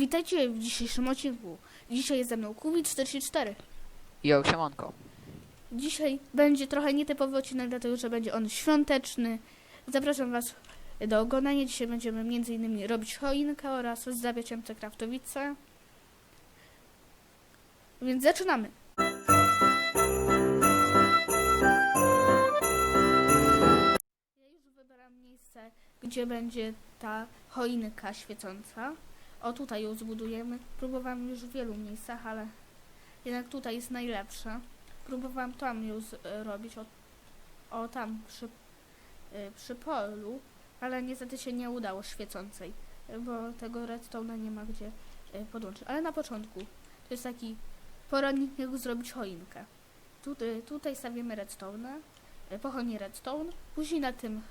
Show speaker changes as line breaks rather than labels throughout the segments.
Witajcie w dzisiejszym odcinku. Dzisiaj jest ze mną Kubi44.
Jo, siemanko.
Dzisiaj będzie trochę nietypowy odcinek, dlatego że będzie on świąteczny. Zapraszam Was do oglądania. Dzisiaj będziemy m.in. robić choinkę oraz zdawiać MC Kraftowice. Więc zaczynamy. Ja już wybrałam miejsce, gdzie będzie ta choinka świecąca. O, tutaj ją zbudujemy. Próbowałam już w wielu miejscach, ale jednak tutaj jest najlepsza. Próbowałam tam ją z, e, o, o tam przy, e, przy polu, ale niestety się nie udało świecącej, bo tego redstone'a nie ma gdzie e, podłączyć. Ale na początku to jest taki poradnik, jak zrobić choinkę. Tutaj, tutaj stawiamy redstone, e, pochodnie redstone, później na tym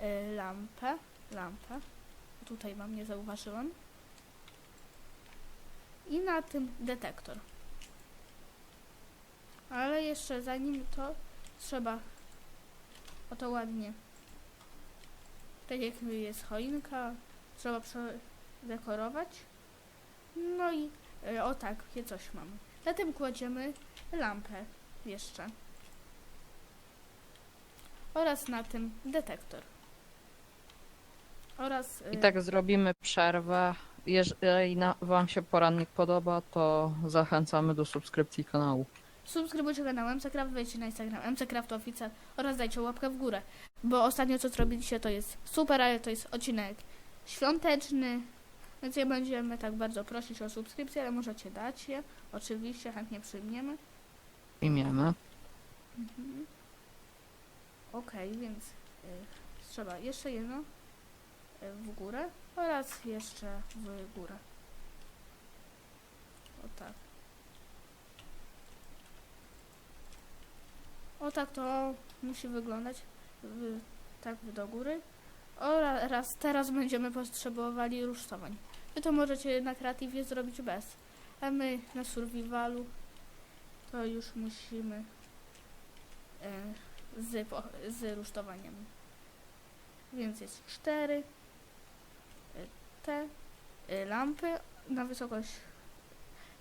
e, lampę, lampę, tutaj mam, nie zauważyłam, i na tym detektor. Ale jeszcze zanim to trzeba o to ładnie. Tak jak jest choinka, trzeba dekorować. No i e, o tak, takie coś mamy. Na tym kładziemy lampę jeszcze. Oraz na tym detektor. Oraz
I tak zrobimy przerwę. Jeżeli Wam się porannik podoba, to zachęcamy do subskrypcji kanału.
Subskrybujcie kanał MCCraft, wejdźcie na Instagram MCCraft Officer oraz dajcie łapkę w górę, bo ostatnio co zrobiliście to jest super, ale to jest odcinek świąteczny, więc nie będziemy tak bardzo prosić o subskrypcję, ale możecie dać je, oczywiście chętnie przyjmiemy.
Imiemy.
Mhm. Okej, więc y, trzeba jeszcze jedno w górę oraz jeszcze w górę. O tak. O tak to musi wyglądać. y, tak do góry. Oraz teraz będziemy potrzebowali rusztowań. Wy to możecie na kreatywie zrobić bez. A my na survivalu to już musimy e, z, z rusztowaniem. Więc jest cztery te e, lampy na wysokość.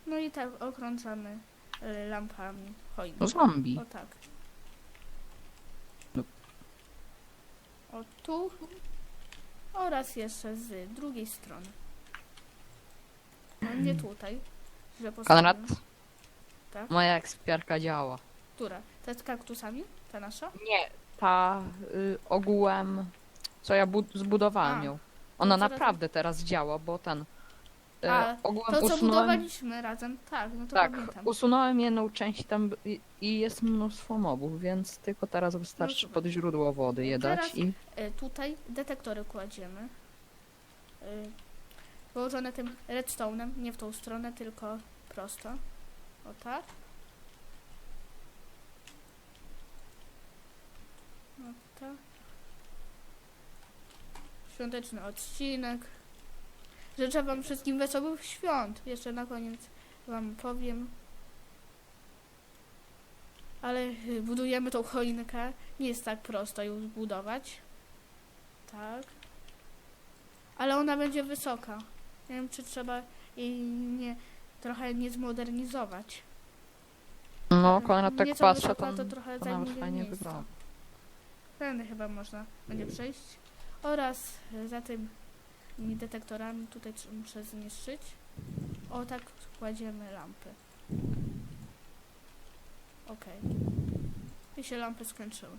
No i tak okrążamy e, lampami choinki.
No zombie.
O tak. O tu. Oraz jeszcze z drugiej strony. No nie tutaj. Że
Konrad.
Tak?
moja ekspiarka działa.
Która? Ta z kaktusami? Ta nasza?
Nie, ta y, ogółem, co ja bu- zbudowałem
A.
ją. Ona
teraz-
naprawdę teraz działa, bo ten. Y,
A,
ogółem
To co
usunąłem.
budowaliśmy razem, tak, no to
Tak,
pamiętam.
usunąłem jedną część tam i, i jest mnóstwo mobów, więc tylko teraz wystarczy
super.
pod źródło wody je dać
Teraz-
i
E, tutaj detektory kładziemy. E, położone tym redstone'em, nie w tą stronę, tylko prosto. O tak. O tak. Świąteczny odcinek. Życzę Wam wszystkim wesołych świąt. Jeszcze na koniec Wam powiem. Ale y, budujemy tą choinkę. Nie jest tak prosto ją zbudować. Tak. Ale ona będzie wysoka. Nie wiem, czy trzeba jej nie, trochę nie zmodernizować.
no Konrad tak
Nieco
patrzę,
wysoka,
to,
to trochę
to nawet
zajmuje
fajnie
miejsca.
wygląda.
Tędy chyba można będzie przejść. Oraz za tym detektorami tutaj muszę zniszczyć. O tak kładziemy lampy. Okej. I się lampy skończyły.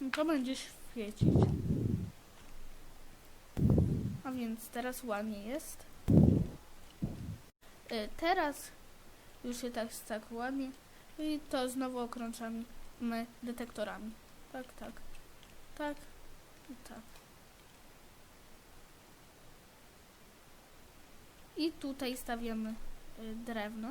No To będzie świecić. A więc teraz ładnie jest. Y, Teraz już jest tak, tak ładnie. I to znowu okrączamy detektorami. Tak, tak. Tak i tak. I tutaj stawiamy y, drewno.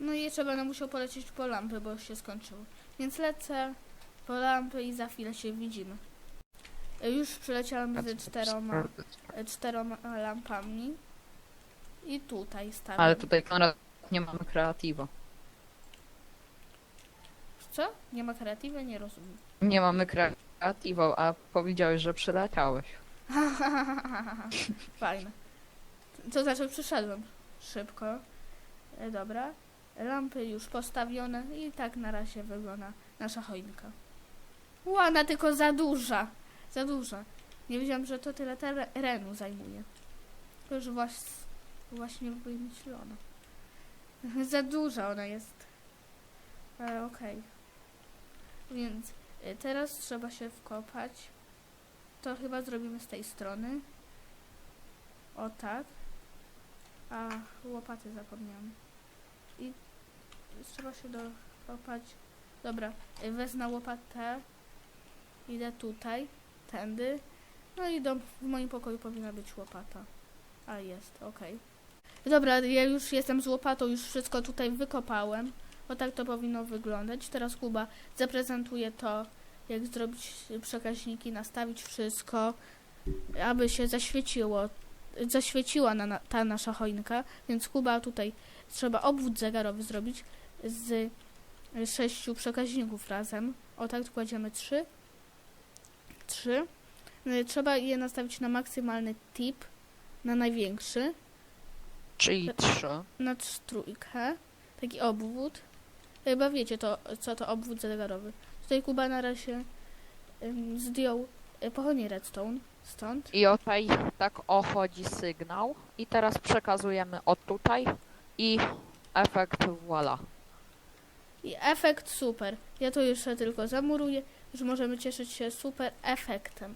No i jeszcze będę musiał polecieć po lampy, bo już się skończyły. Więc lecę po lampy i za chwilę się widzimy. Już przyleciałam ze czteroma, czteroma lampami. I tutaj stawiam.
Ale tutaj Konrad nie mamy kreatywa.
Co? Nie ma kreatywy? Nie rozumiem.
Nie mamy kreatywą, a powiedziałeś, że przyleciałeś.
Fajne. To znaczy przyszedłem szybko. E, dobra. Lampy już postawione i tak na razie wygląda nasza choinka. Ładna, tylko za duża. Za duża. Nie wiedziałam, że to tyle terenu zajmuje. To już właśnie, właśnie wymyślono. Za duża ona jest. Ale okej. Więc y, teraz trzeba się wkopać. To chyba zrobimy z tej strony. O tak. A łopaty zapomniałam. I trzeba się dokopać. Dobra, y, wezmę łopatę. Idę tutaj, tędy. No i w moim pokoju powinna być łopata. A jest, okej. Dobra, ja już jestem z łopatą, już wszystko tutaj wykopałem. O tak to powinno wyglądać. Teraz Kuba zaprezentuje to, jak zrobić przekaźniki, nastawić wszystko, aby się zaświeciło, zaświeciła na, na, ta nasza choinka. Więc Kuba tutaj trzeba obwód zegarowy zrobić z sześciu przekaźników razem. O tak kładziemy trzy. Trzy. Y, Trzeba je nastawić na maksymalny tip, na największy,
Czyli trzy.
na trójkę. Taki obwód. Chyba wiecie to, co to obwód zegarowy. Tutaj Kuba na razie ym, zdjął y, pochodnie redstone stąd.
I tutaj tak ochodzi sygnał. I teraz przekazujemy od tutaj. I efekt voila.
I efekt super. Ja to jeszcze tylko zamuruję, że możemy cieszyć się super efektem.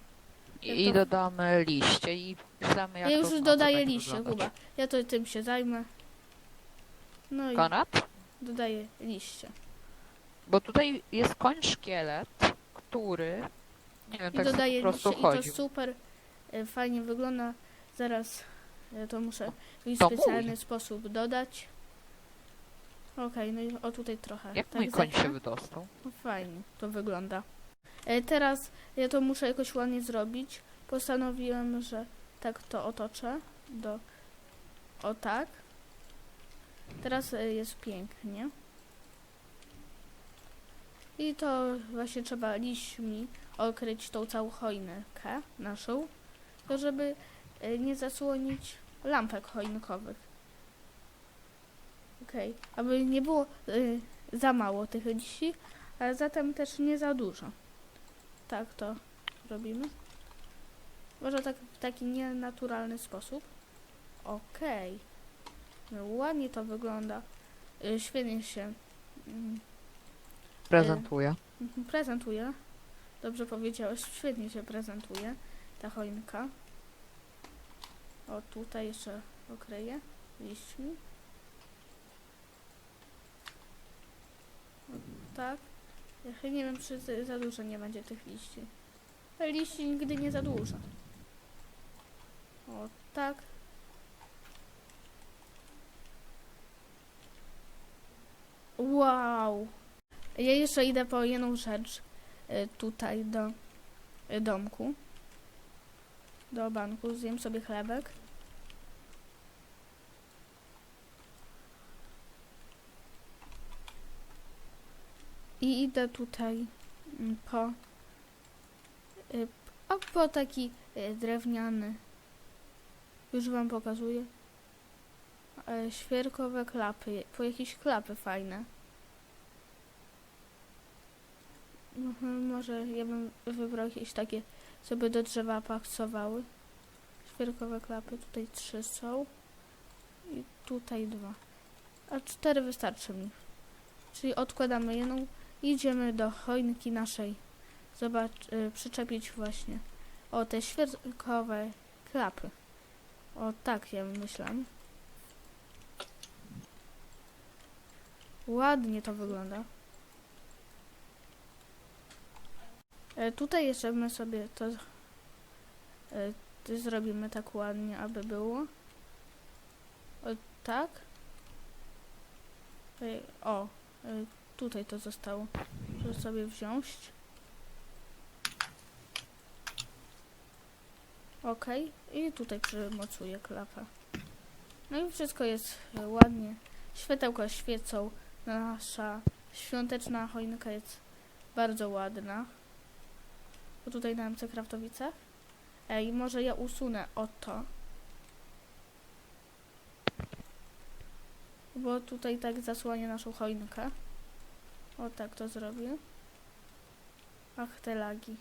I
to-
dodamy liście i piszemy jak
Ja
to
już
ma
dodaję liście,
wyglądać.
Kuba. Ja to tym się zajmę. No i
Konrad?
dodaję liście.
Bo tutaj jest koń szkielet, który nie wiem,
I
tak
dodaję
po prostu
liście i to
chodzi.
super e, fajnie wygląda. Zaraz e, to muszę w jakiś
To
specjalny
mój.
sposób dodać. Okej, no i o tutaj trochę.
Jak
tak
mój koń się wydostał?
No Fajnie to wygląda. E, teraz ja to muszę jakoś ładnie zrobić. Postanowiłem, że tak to otoczę. Do... O tak. Teraz e, jest pięknie. I to właśnie trzeba liśćmi okryć tą całą choinkę naszą, to żeby e, nie zasłonić lampek choinkowych. Okej, aby nie było y, za mało tych liści, ale zatem też nie za dużo. Tak to robimy. Może tak w taki nienaturalny sposób. Okej. No, ładnie to wygląda. Y, świetnie się mm,
Prezentuje.
mhm, prezentuje. Dobrze powiedziałeś, świetnie się prezentuje ta choinka. O, tutaj jeszcze okleję liśćmi. Tak. Ja chyba nie wiem, czy za- dużo nie będzie tych liści. Liści nigdy nie za dużo. O, tak. Wow. Ja jeszcze idę po jedną rzecz y, tutaj do y, domku. Do banku. Zjem sobie chlebek. I idę tutaj mm, po y, a po taki y, drewniany już wam pokazuję y, świerkowe klapy po jakieś klapy fajne Mhm, Może ja bym wybrał jakieś takie, co by do drzewa pasowały. Świerkowe klapy, tutaj trzy są. I tutaj dwa. A cztery wystarczy mi. Czyli odkładamy jedną idziemy do choinki naszej. Zobacz, y, przyczepić właśnie. O, te świerkowe klapy. O, tak ja myślałem. Ładnie to wygląda. E, tutaj jeszcze my sobie to, e, zrobimy tak ładnie, aby było. O, tak. E, o, e, tutaj to zostało. Muszę sobie wziąć. Ok, i tutaj przymocuję klapę. No i wszystko jest ładnie. Światełka świecą, nasza świąteczna choinka jest bardzo ładna. Bo tutaj na MC Kraftowicach. Ej, może ja usunę o to. Bo tutaj tak zasłania naszą choinkę. O tak to zrobię. Ach, te lagi.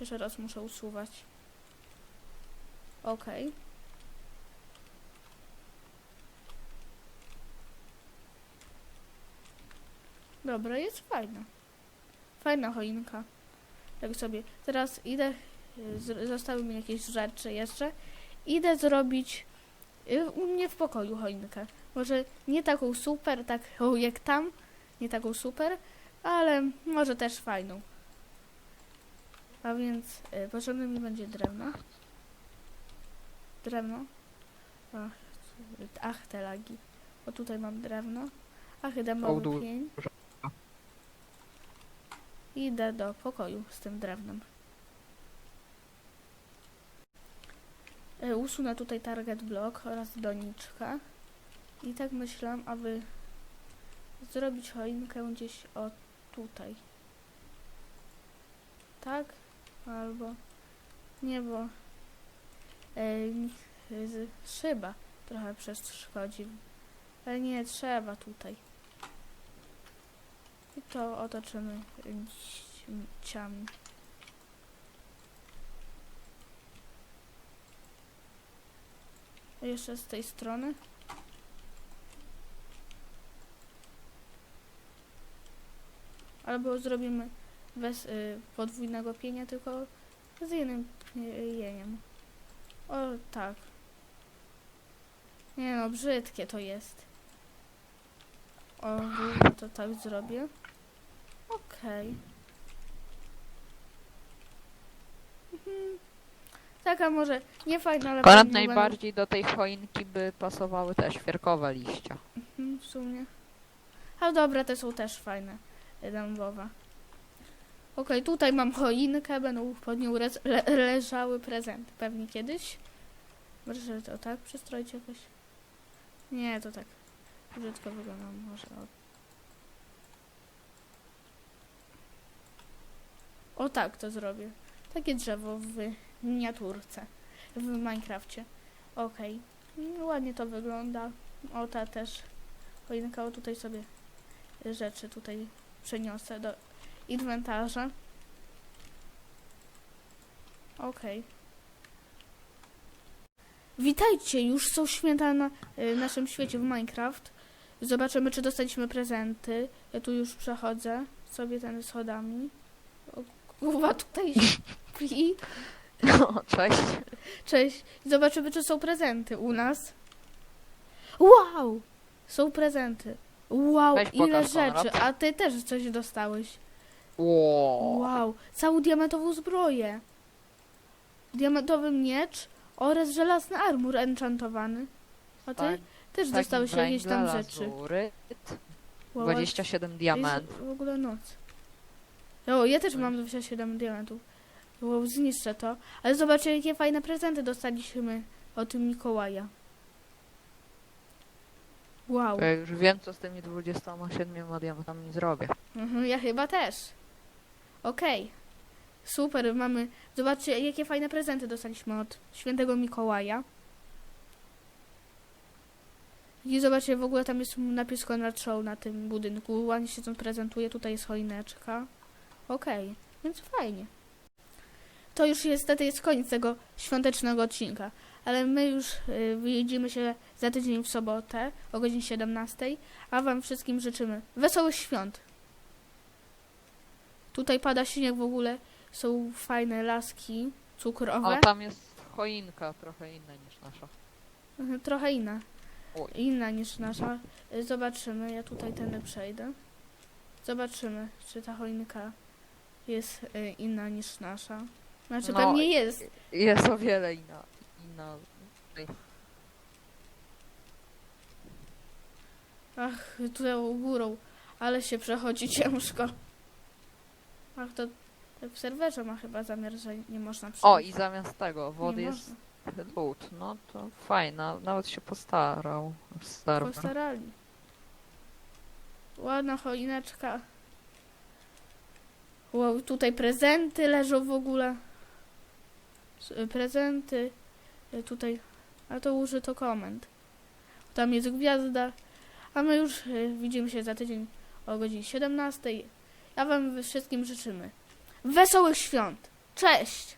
Jeszcze raz muszę usuwać. Okej. Dobra, jest fajna. Fajna choinka. Tak sobie. Teraz idę. Zostały mi jakieś rzeczy jeszcze. Idę zrobić y, u mnie w pokoju choinkę. Może nie taką super, taką jak tam. Nie taką super, ale może też fajną. A więc y, potrzebne mi będzie drewno. Drewno. Ach, ach te lagi. Bo tutaj mam drewno. Ach, dębowy
du-
pień. Idę do pokoju z tym drewnem. E, Usunę tutaj target block oraz doniczkę. I tak myślę, aby zrobić choinkę gdzieś o tutaj. Tak? Albo nie, bo z, szyba trochę przeszkodzi. Ale nie, trzeba tutaj. I to otoczymy ciami. Jeszcze z tej strony. Albo zrobimy bez y, podwójnego pienia, tylko z jednym pieniem. O, tak. Nie no, brzydkie to jest. O, to tak zrobię. Okej. Mhm. Taka może nie fajna, ale pewnie będą-
najbardziej do tej choinki by pasowały te świerkowe liścia.
Mhm, w sumie. A dobra, te są też fajne. Dębowe. Okej, tutaj mam choinkę, będą pod nią le leżały prezenty. Pewnie kiedyś. Może to tak przestroić jakoś? Nie, to tak. Brzydko wygląda. Może o... o tak to zrobię. Takie drzewo w miniaturce. W Minecrafcie. No, ładnie to wygląda. O ta też choinka. O tutaj sobie rzeczy tutaj przeniosę do inwentarza. Okej. Witajcie, już są święta na y, naszym świecie w Minecraft. Zobaczymy, czy dostaliśmy prezenty. Ja tu już przechodzę sobie ten schodami. O, Kuba tutaj śpi.
No, cześć.
Cześć. Zobaczymy, czy są prezenty u nas. Wow! Są prezenty. Wow,
Weź
ile
pokaż, Konrad.
rzeczy. A ty też coś dostałeś.
Wow.
Wow, całą diamentową zbroję. Diamentowy miecz oraz żelazny armor enchantowany. A ty
Tak,
też
taki
dostałeś jakieś tam rzeczy.
lazuryt,
Wow,
27 diamentów.
Jest w ogóle noc. O, ja też mam 27 diamentów. Wow, zniszczę to. Ale zobaczcie, jakie fajne prezenty dostaliśmy od Mikołaja. Wow.
Ja już wiem, co z tymi 27 diamentami zrobię.
Mhm, ja chyba też. Okej. Super, mamy... Zobaczcie, jakie fajne prezenty dostaliśmy od świętego Mikołaja. I zobaczcie, w ogóle tam jest napis Conrad Show na tym budynku. Ładnie się to prezentuje. Tutaj jest choineczka. Okej, więc fajnie. To już niestety jest koniec tego świątecznego odcinka. Ale my już y, widzimy się za tydzień w sobotę o godzinie 17. A Wam wszystkim życzymy wesołych świąt. Tutaj pada śnieg w ogóle. Są fajne laski cukrowe.
O, tam jest choinka trochę inna niż nasza.
Mhm, Trochę inna.
Oj.
Inna niż nasza. Y, Zobaczymy. Ja tutaj tędy przejdę. Zobaczymy, czy ta choinka jest y, inna niż nasza. Znaczy
No,
pewnie jest.
Jest o wiele inna. inna.
Ach, tutaj górą. Ale się przechodzi ciężko. Ach, to w serwerze ma chyba zamiar, że nie można przejść.
O, i zamiast tego wody
nie
jest lód. No to fajna, nawet się postarał. Serwer.
Postarali. Ładna choineczka. Wow, tutaj prezenty leżą w ogóle. Y, Prezenty. Y, Tutaj. A to użyto komend. Tam jest gwiazda. A my już y, widzimy się za tydzień o godzinie 17. Ja Wam wszystkim życzymy wesołych świąt. Cześć!